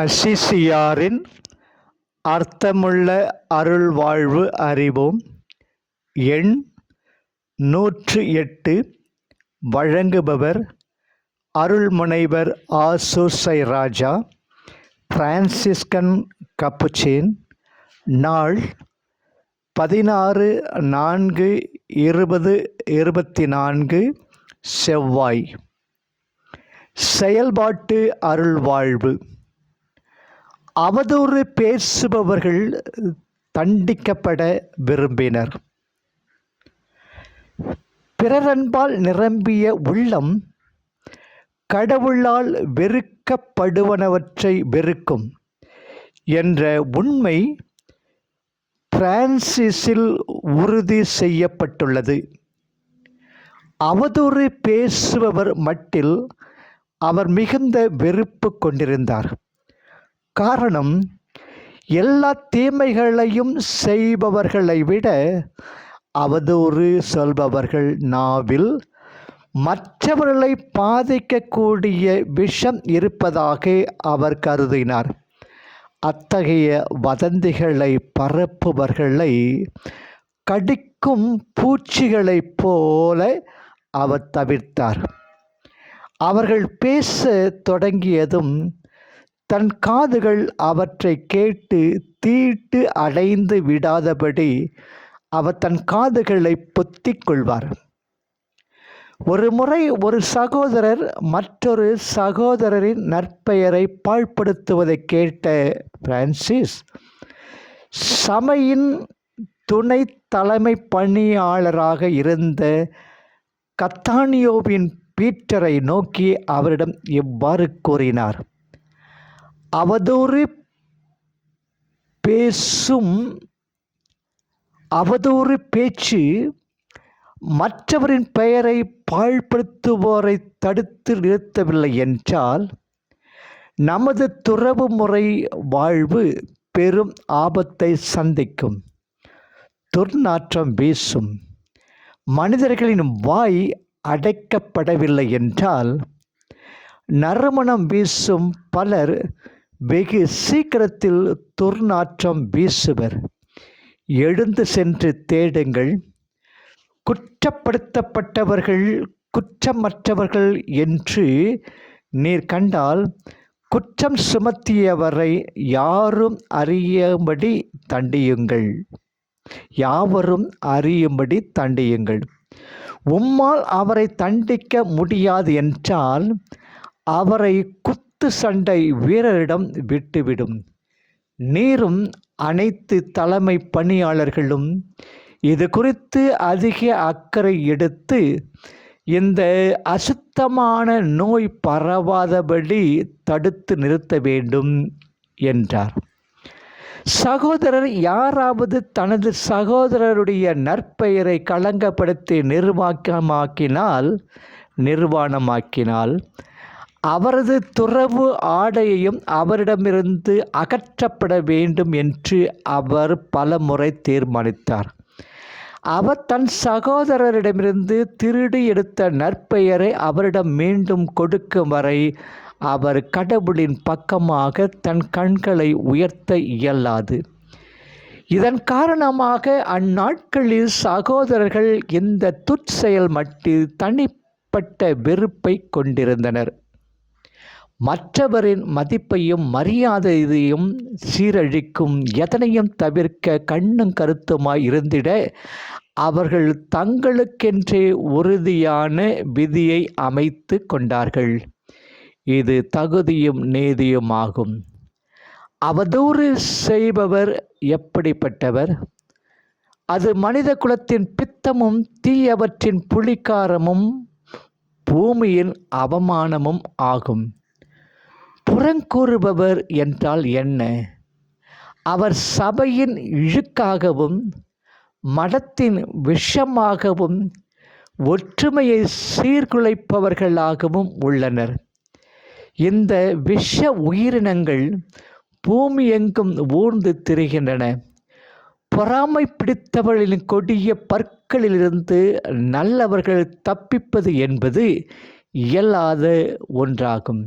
அசிசியாரின் அர்த்தமுள்ள அருள்வாழ்வு அறிவோம். எண் நூற்று எட்டு வழங்குபவர் அருள்முனைவர் ஆசூசை ராஜா. பிரான்சிஸ்கன் கப்புச்சேன். நாள் பதினாறு நான்கு இருபது இருபத்தி நான்கு செவ்வாய். செயல்பாட்டு அருள்வாழ்வு. அவதூறு பேசுபவர்கள் தண்டிக்கப்பட விரும்பினர். பிறரன்பால் நிரம்பிய உள்ளம் கடவுளால் வெறுக்கப்படுவனவற்றை வெறுக்கும் என்ற உண்மை பிரான்சிஸில் உறுதி செய்யப்பட்டுள்ளது. அவதூறு பேசுபவர் மட்டில் அவர் மிகுந்த வெறுப்பு கொண்டிருந்தார். காரணம் எல்லா தீமைகளையும் செய்பவர்களை விட அவதூறு சொல்பவர்கள் நாவில் மற்றவர்களை பாதிக்கக்கூடிய விஷம் இருப்பதாக அவர் கருதினார். அத்தகைய வதந்திகளை பரப்புபவர்களை கடிக்கும் பூச்சிகளைப் போல அவர் தவிர்த்தார். அவர்கள் பேச தொடங்கியதும் தன் காதுகள் அவற்றை கேட்டு தீட்டு அடைந்து விடாதபடி அவர் தன் காதுகளை பொத்திக் கொள்வார். ஒரு முறை ஒரு சகோதரர் மற்றொரு சகோதரரின் நற்பெயரை பாழ்படுத்துவதை கேட்ட பிரான்சிஸ் சமையின் துணை தலைமை பணியாளராக இருந்த கத்தானியோவின் பீட்டரை நோக்கி அவரிடம் இவ்வாறு கூறினார். அவதூறு பேசும் அவதூறு பேச்சு மற்றவரின் பெயரை பாழ்படுத்துவோரை தடுத்து நிறுத்தவில்லை என்றால் நமது துறவு முறை வாழ்வு பெரும் ஆபத்தை சந்திக்கும். துர்நாற்றம் வீசும். மனிதர்களின் வாய் அடைக்கப்படவில்லை என்றால் நறுமணம் வீசும் பலர் வெகு சீக்கிரத்தில் துர்நாற்றம் வீசுவர். எழுந்து சென்று தேடுங்கள். குற்றப்படுத்தப்பட்டவர்கள் குற்றமற்றவர்கள் என்று நீர் கண்டால் குற்றம் சுமத்தியவரை யாரும் அறியும்படி தண்டியுங்கள். யாவரும் அறியும்படி தண்டியுங்கள். உம்மால் அவரை தண்டிக்க முடியாது என்றால் அவரை குத் குத்து சண்டை வீரரிடம் விட்டுவிடும். நீரும் அனைத்து தலைமை பணியாளர்களும் இது குறித்து அதிக அக்கறை எடுத்து இந்த அசுத்தமான நோய் பரவாதபடி தடுத்து நிறுத்த வேண்டும் என்றார். சகோதரர் யாராவது தனது சகோதரருடைய நற்பெயரை களங்கப்படுத்தி நிர்வாகமாக்கினால் நிர்வாணமாக்கினால் அவரது துறவு ஆடையையும் அவரிடமிருந்து அகற்றப்பட வேண்டும் என்று அவர் பலமுறை தீர்மானித்தார். அவர் தன் சகோதரரிடமிருந்து திருடி எடுத்த நற்பெயரை அவரிடம் மீண்டும் கொடுக்கும் வரை அவர் கடவுளின் பக்கமாக தன் கண்களை உயர்த்த இயலாது. இதன் காரணமாக அந்நாட்களில் சகோதரர்கள் இந்த துற்செயல் மட்டில் தனிப்பட்ட வெறுப்பை கொண்டிருந்தனர். மற்றவரின் மதிப்பையும் மரியாதையையும் சீரழிக்கும் எதனையும் தவிர்க்க கண்ணும் கருத்துமாய் இருந்திட அவர்கள் தங்களுக்கென்றே உறுதியான விதியை அமைத்து கொண்டார்கள். இது தகுதியும் நீதியுமாகும். அவதூறு செய்பவர் எப்படிப்பட்டவர்? அது மனித குலத்தின் பித்தமும் தீயவற்றின் புளிக்காரமும் பூமியின் அவமானமும் ஆகும். புறங்கூறுபவர் என்றால் என்ன? அவர் சபையின் இழுக்காகவும் மடத்தின் விஷமாகவும் ஒற்றுமையை சீர்குலைப்பவர்களாகவும் உள்ளனர். இந்த விஷ உயிரினங்கள் பூமி எங்கும் ஊர்ந்து திரிகின்றன. பொறாமை பிடித்தவர்களின் கொடிய பற்களிலிருந்து நல்லவர்கள் தப்பிப்பது என்பது இயலாத ஒன்றாகும்.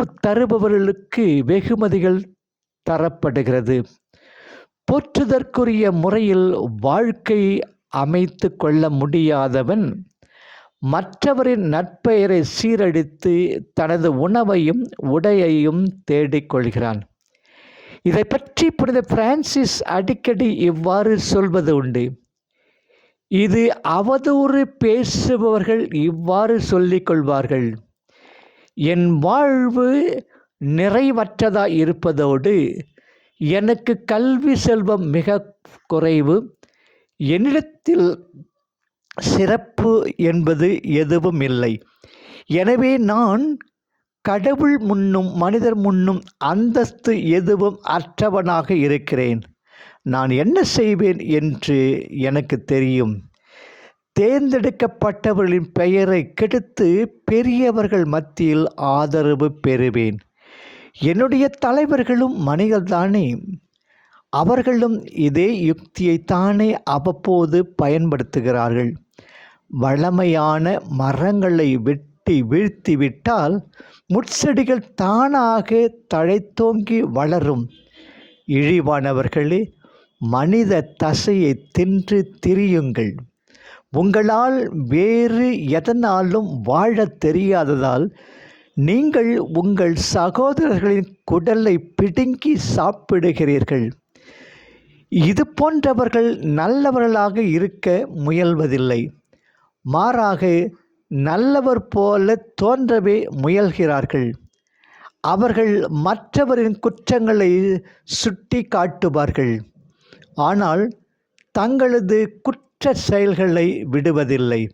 தீர்ப்பு தருபவர்களுக்கு வெகுமதிகள் தரப்படுகிறது. போற்றுதற்குரிய முறையில் வாழ்க்கை அமைத்து கொள்ள முடியாதவன் மற்றவரின் நற்பெயரை சீரழித்து தனது உணவையும் உடையையும் தேடிக்கொள்கிறான் இதை பற்றி புனித பிரான்சிஸ் அடிக்கடி இவ்வாறு சொல்வது உண்டு. இது அவதூறு பேசுபவர்கள் இவ்வாறு சொல்லிக் கொள்வார்கள். என் வாழ்வு நிறைவற்றதாக இருப்பதோடு எனக்கு கல்வி செல்வம் மிக குறைவு. என்னிடத்தில் சிறப்பு என்பது எதுவும் இல்லை. எனவே நான் கடவுள் முன்னும் மனிதர் முன்னும் அந்தஸ்து எதுவும் அற்றவனாக இருக்கிறேன். நான் என்ன செய்வேன் என்று எனக்கு தெரியும். தேர்ந்தெடுக்கப்பட்டவர்களின் பெயரை கெடுத்து பெரியவர்கள் மத்தியில் ஆதரவு பெறுவேன். என்னுடைய தலைவர்களும் மணிகள்தானே? அவர்களும் இதே யுக்தியைத்தானே அவ்வப்போது பயன்படுத்துகிறார்கள். வளமையான மரங்களை வெட்டி வீழ்த்திவிட்டால் முட்செடிகள் தானாக தழைத்தோங்கி வளரும். இழிவானவர்களே மனித தசையை தின்று திரியுங்கள். உங்களால் வேறு எதனாலும் வாழத் தெரியாததால் நீங்கள் உங்கள் சகோதரர்களின் குடலை பிடுங்கி சாப்பிடுகிறீர்கள். இது போன்றவர்கள் நல்லவர்களாக இருக்க முயல்வதில்லை. மாறாக நல்லவர் போல தோன்றவே முயல்கிறார்கள். அவர்கள் மற்றவரின் குற்றங்களை சுட்டி காட்டுவார்கள் ஆனால் தங்களது குற்ற செயல்களை விடுவதில்லை.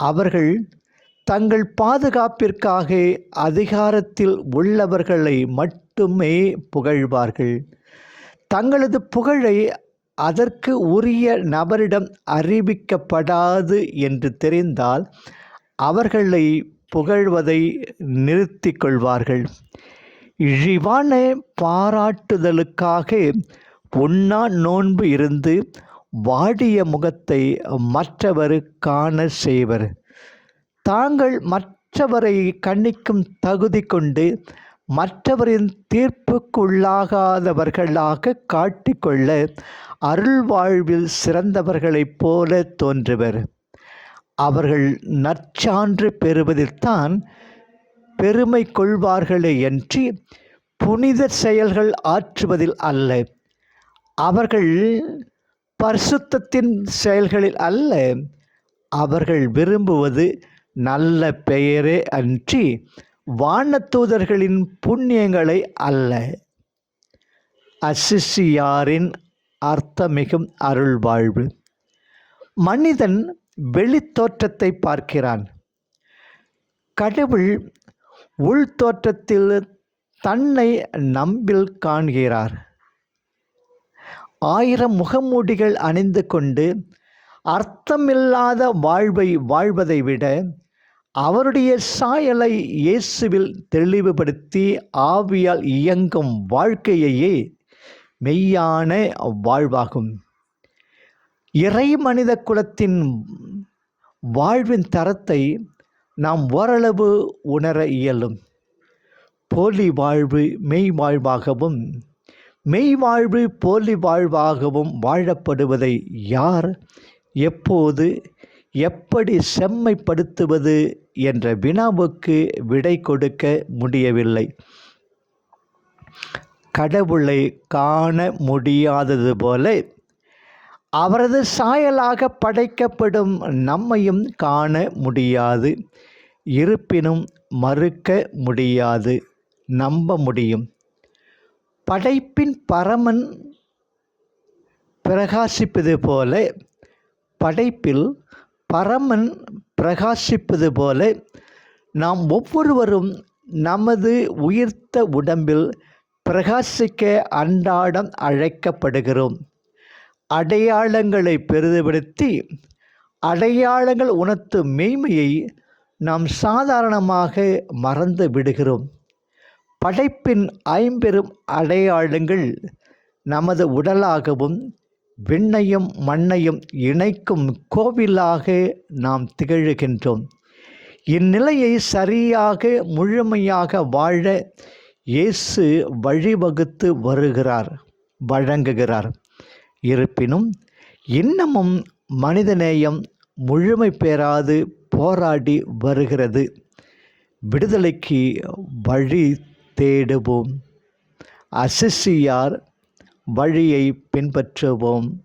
அவர்கள் தங்கள் பாதுகாப்பிற்காக அதிகாரத்தில் உள்ளவர்களை மட்டுமே புகழ்வார்கள். தங்களது புகழை அதற்கு உரிய நபரிடம் அறிவிக்கப்படாது என்று தெரிந்தால் அவர்களை புகழ்வதை நிறுத்தி கொள்வார்கள். இழிவான பாராட்டுதலுக்காக உண்ணா நோன்பு இருந்து வாடிய முகத்தை மற்றவர் காண செய்வர். தாங்கள் மற்றவரை கண்ணிக்கும் தகுதி கொண்டு மற்றவரின் தீர்ப்புக்குள்ளாகாதவர்களாக காட்டிக்கொள்ள அருள்வாழ்வில் சிறந்தவர்களைப் போல தோன்றுவர். அவர்கள் நற்சான்று பெறுவதில்தான் பெருமை கொள்வார்களே என்று புனித செயல்கள் ஆற்றுவதில் அல்ல. அவர்கள் பரிசுத்தத்தின் செயல்களில் அல்ல. அவர்கள் விரும்புவது நல்ல பெயரே அன்றி வானத்தூதர்களின் புண்ணியங்களை அல்ல. அசிசியாரின் அர்த்தமிகும் அருள் வாழ்வு மனிதன் வெளித்தோற்றத்தை பார்க்கிறான். கடவுள் உள்தோற்றத்தில் தன்னை நம்பில் காண்கிறார். ஆயிரம் முகமூடிகள் அணிந்து கொண்டு அர்த்தமில்லாத வாழ்வை வாழ்வதை விட அவருடைய சாயலை இயேசுவில் தெளிவுபடுத்தி ஆவியால் இயங்கும் வாழ்க்கையையே மெய்யான வாழ்வாகும். இறை மனித குலத்தின் வாழ்வின் தரத்தை நாம் ஓரளவு உணர இயலும். போலி வாழ்வு மெய் வாழ்வாகவும் மெய் வாழ்வு போலி வாழ்வாகவும் வாழப்படுவதை யார் எப்போது எப்படி செம்மைப்படுத்துவது என்ற வினாவுக்கு விடை கொடுக்க முடியவில்லை. கடவுளை காண முடியாதது போல அவரது சாயலாக படைக்கப்படும் நம்மையும் காண முடியாது. இருப்பினும் மறுக்க முடியாது நம்ப முடியும். படைப்பின் பரமன் பிரகாசிப்பது போல படைப்பில் பரமன் பிரகாசிப்பது போல நாம் ஒவ்வொருவரும் நமது உயிர்த்த உடம்பில் பிரகாசிக்க அன்றாடம் அழைக்கப்படுகிறோம். அடையாளங்களை பெரிதுபடுத்தி அடையாளங்கள் உணர்த்தும் மெய்மையை நாம் சாதாரணமாக மறந்து விடுகிறோம். படைப்பின் ஐம்பெரும் அடையாளங்கள் நமது உடலாகவும் விண்ணையும் மண்ணையும் இணைக்கும் கோவிலாக நாம் திகழ்கின்றோம். இந்நிலையை சரியாக முழுமையாக வாழ இயேசு வழிவகுத்து வருகிறார் வழங்குகிறார். இருப்பினும் இன்னமும் மனிதநேயம் முழுமை பெறாது போராடி வருகிறது. விடுதலைக்கு வழி தேடுவோம். அசிசியார் வழியை பின்பற்றுவோம்.